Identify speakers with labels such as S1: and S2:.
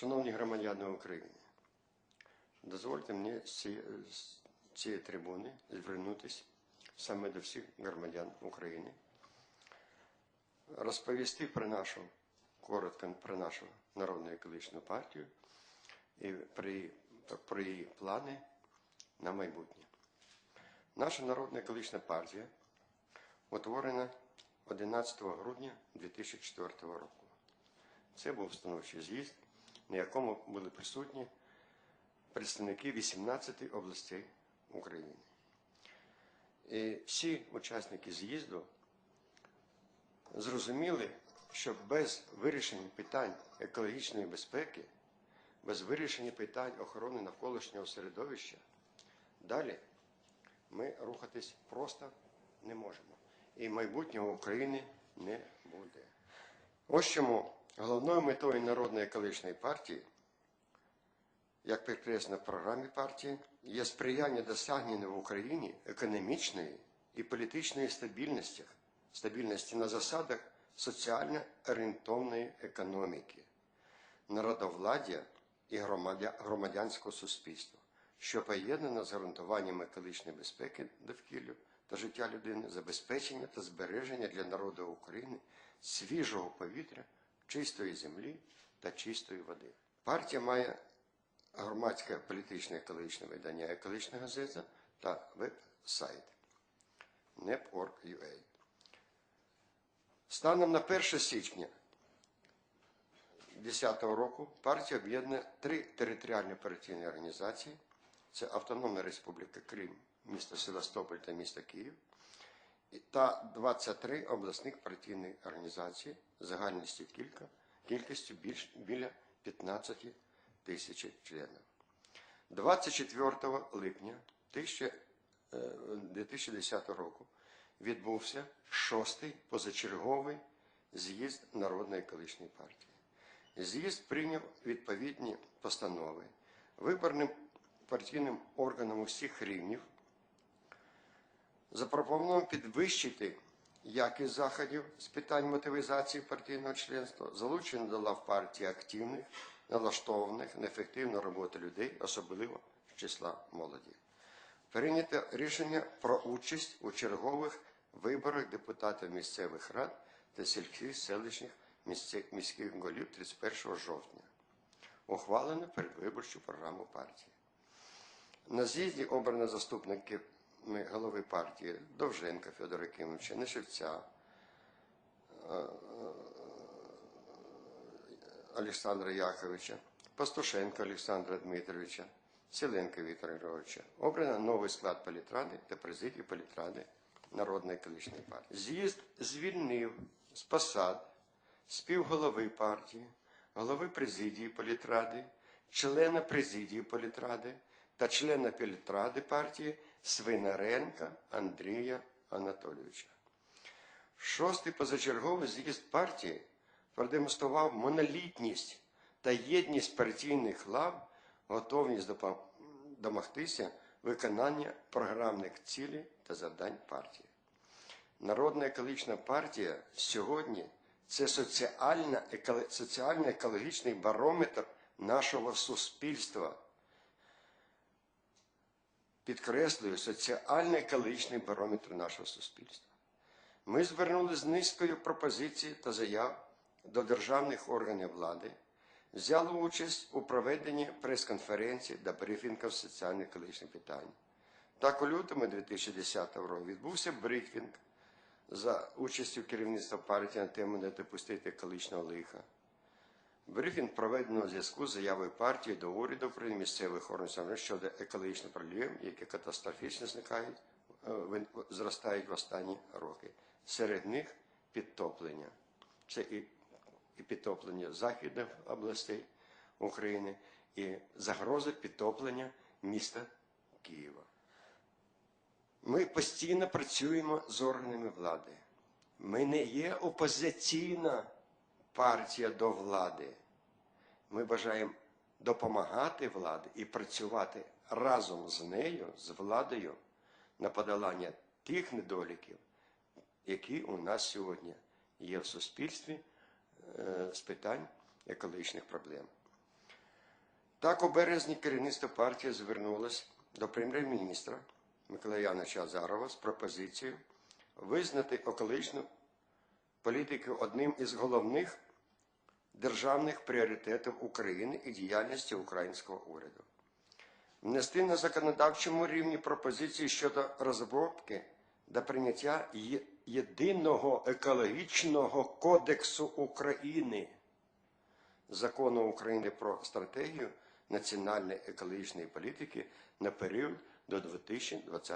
S1: Шановні громадяни України, дозвольте мені з цієї, трибуни звернутися саме до всіх громадян України, розповісти про нашу, коротко про нашу народну екологічну партію і про її, плани на майбутнє. Наша народна екологічна партія утворена 11 грудня 2004 року. Це був установчий з'їзд, на якому були присутні представники 18 областей України. І всі учасники з'їзду зрозуміли, що без вирішення питань екологічної безпеки, без вирішення питань охорони навколишнього середовища, далі ми рухатись просто не можемо. І майбутнього України не буде. Ось чому головною метою Народної екологічної партії, як підкреслено в програмі партії, є сприяння досягнення в Україні економічної і політичної стабільності, стабільності на засадах соціально орієнтовної економіки, народовладдя і громадянського суспільства, що поєднано з гарантуванням екологічної безпеки довкіллю та життя людини, забезпечення та збереження для народу України свіжого повітря, чистої землі та чистої води. Партія має громадське політичне екологічне видання Екологічна газета та веб-сайт nep.org.ua. Станом на 1 січня 2010 року партія об'єднує три територіальні операційні організації: це Автономна Республіка Крим, місто Севастополь та місто Київ, та 23 обласних партійних організації загальністю кілька, кількістю більш, біля 15 тисяч членів. 24 липня 1000, е, 2010 року відбувся шостий позачерговий з'їзд Народної екологічної партії. З'їзд прийняв відповідні постанови виборним партійним органам усіх рівнів запропоновано підвищити якість заходів з питань мотивізації партійного членства, залучення до лав партії активних, налаштованих на ефективну роботу людей, особливо з числа молоді. Прийнято рішення про участь у чергових виборах депутатів місцевих рад та сільських селищних міських голів 31 жовтня. Ухвалено передвиборчу програму партії. На з'їзді обрано заступниками голови партії Довженка Федора Кимовича, Нешевця, е, е, Олександра Яковича, Пастушенка Олександра Дмитровича, Селенка Віктора Григоровича. Обрано новий склад політради та президії політради Народної екологічної партії. З'їзд звільнив з посад співголови партії, голови президії політради, члена президії політради та члена політради партії Свинаренка Андрія Анатолійовича. Шостий позачерговий з'їзд партії продемонстрував монолітність та єдність партійних лав, готовність домогтися виконання програмних цілей та завдань партії. Народна екологічна партія сьогодні це соціальна, соціально-екологічний барометр нашого суспільства. Підкреслюю, соціально-екологічний барометр нашого суспільства. Ми звернули з низкою пропозицій та заяв до державних органів влади, взяли участь у проведенні прес-конференцій та брифінгів соціально-екологічних питань. Так, у лютому 2010 року відбувся брифінг за участю керівництва партії на тему не допустити екологічного лиха. Брифінг проведено у зв'язку з заявою партії до уряду України місцевих органів щодо екологічних проблем, які катастрофічно зникають, е, зростають в останні роки. Серед них підтоплення. Це і, і підтоплення західних областей України, і загроза підтоплення міста Києва. Ми постійно працюємо з органами влади. Ми не є опозиційна партія до влади. Ми бажаємо допомагати владі і працювати разом з нею, з владою, на подолання тих недоліків, які у нас сьогодні є в суспільстві е, з питань екологічних проблем. Так, у березні керівництво партії звернулося до прем'єр-міністра Микола Яновича Азарова з пропозицією визнати екологічну політику одним із головних державних пріоритетів України і діяльності українського уряду. Внести на законодавчому рівні пропозиції щодо розробки та прийняття єдиного екологічного кодексу України, закону України про стратегію національної екологічної політики на період до 2020